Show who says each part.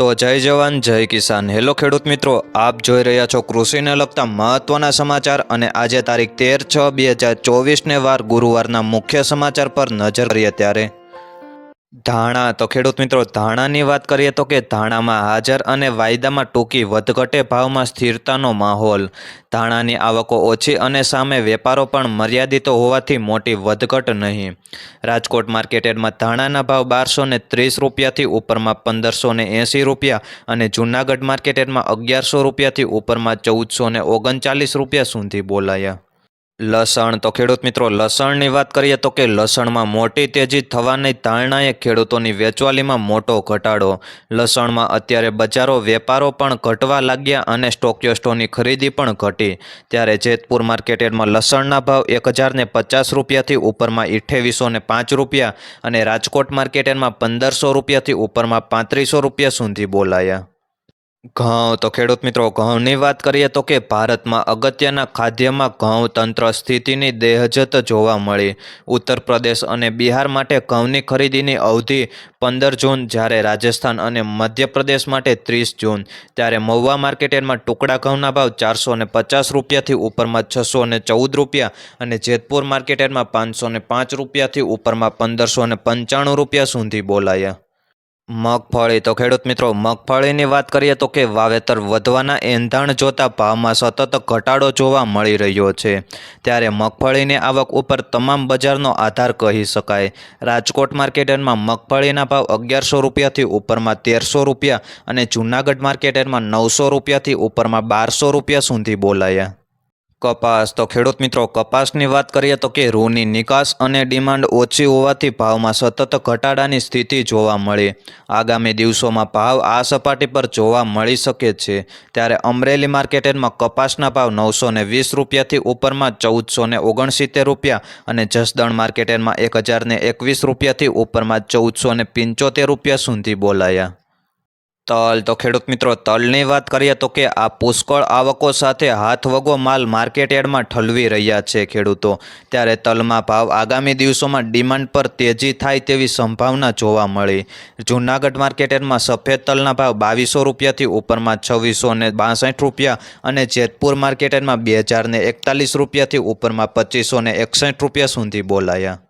Speaker 1: તો જય જવાન, જય કિસાન. હેલો ખેડૂત મિત્રો, આપ જોઈ રહ્યા છો કૃષિને લગતા મહત્વના સમાચાર અને આજે તારીખ તેર છ બે હજાર ચોવીસને વાર ગુરુવારના મુખ્ય સમાચાર પર નજર કરીએ ત્યારે ધાણા. તો ખેડૂત મિત્રો, ધાણાની વાત કરીએ તો કે ધાણામાં હાજર અને વાયદામાં ટૂંકી વધઘટે ભાવમાં સ્થિરતાનો માહોલ. ધાણાની આવકો ઓછી અને સામે વેપારો પણ મર્યાદિત હોવાથી મોટી વધઘટ નહીં. રાજકોટ માર્કેટેડમાં ધાણાના ભાવ બારસો ને ત્રીસ રૂપિયાથી ઉપરમાં પંદરસો ને એંસી રૂપિયા અને જૂનાગઢ માર્કેટેડમાં અગિયારસો રૂપિયાથી ઉપરમાં ચૌદસો ને ઓગણચાલીસ રૂપિયા સુધી બોલાયા. લસણ. તો ખેડૂત મિત્રો, લસણની વાત કરીએ તો કે લસણમાં મોટી તેજી થવાની ધારણાએ ખેડૂતોની વેચવાલીમાં મોટો ઘટાડો. લસણમાં અત્યારે બજારો, વેપારો પણ ઘટવા લાગ્યા અને સ્ટોકિયોસ્ટોની ખરીદી પણ ઘટી. ત્યારે જેતપુર માર્કેટમાં લસણના ભાવ એક હજારને પચાસ રૂપિયાથી ઉપરમાં અઠ્ઠાવીસો ને પાંચ રૂપિયા અને રાજકોટ માર્કેટમાં પંદરસો રૂપિયાથી ઉપરમાં પાંત્રીસો રૂપિયા સુધી બોલાયા. ઘઉં. તો ખેડૂત મિત્રો, ઘઉંની વાત કરીએ તો કે ભારતમાં અગત્યના ખાદ્યમાં ઘઉં તંત્ર સ્થિતિની દેહજત જોવા મળી. ઉત્તર પ્રદેશ અને બિહાર માટે ઘઉંની ખરીદીની અવધિ પંદર જૂન, જ્યારે રાજસ્થાન અને મધ્યપ્રદેશ માટે ત્રીસ જૂન. ત્યારે મહુવા માર્કેટમાં ટુકડા ઘઉંના ભાવ ચારસો ને પચાસ રૂપિયાથી ઉપરમાં છસો ને ચૌદ રૂપિયા અને જેતપુર માર્કેટમાં પાંચસો ને પાંચ રૂપિયાથી ઉપરમાં પંદરસો ને પંચાણું રૂપિયા સુધી બોલાયા. મગફળી. તો ખેડૂત મિત્રો, મગફળીની વાત કરીએ તો કે વાવેતર વધવાના એંધાણ જોતા ભાવમાં સતત ઘટાડો જોવા મળી રહ્યો છે. ત્યારે મગફળીની આવક ઉપર તમામ બજારનો આધાર કહી શકાય. રાજકોટ માર્કેટમાં મગફળીના ભાવ અગિયારસો રૂપિયાથી ઉપરમાં તેરસો રૂપિયા અને જૂનાગઢ માર્કેટમાં નવસો રૂપિયાથી ઉપરમાં બારસો રૂપિયા સુધી બોલાયા. કપાસ. તો ખેડૂત મિત્રો, કપાસની વાત કરીએ તો કે રૂની નિકાસ અને ડિમાન્ડ ઓછી હોવાથી ભાવમાં સતત ઘટાડાની સ્થિતિ જોવા મળી. આગામી દિવસોમાં ભાવ આ સપાટી પર જોવા મળી શકે છે. ત્યારે અમરેલી માર્કેટમાં કપાસના ભાવ નવસો ને વીસ રૂપિયાથી ઉપરમાં ચૌદસો ને ઓગણસિત્તેર રૂપિયા અને જસદણ માર્કેટમાં એક હજાર એકવીસ રૂપિયાથી ઉપરમાં ચૌદસો ને પંચોતેર રૂપિયા સુધી બોલાયા. તલ. તો ખેડૂત મિત્રો, તલની વાત કરીએ તો કે આ પુષ્કળ આવકો સાથે હાથવગો માલ માર્કેટ ઠલવી રહ્યા છે ખેડૂતો. ત્યારે તલમાં ભાવ આગામી દિવસોમાં ડિમાન્ડ પર તેજી થાય તેવી સંભાવના જોવા મળી. જૂનાગઢ માર્કેટ સફેદ તલના ભાવ બાવીસો રૂપિયાથી ઉપરમાં છવ્વીસો ને બાસઠ રૂપિયા અને જેતપુર માર્કેટ બે હજારને એકતાલીસ રૂપિયાથી ઉપરમાં પચીસો ને એકસઠ રૂપિયા સુધી બોલાયા.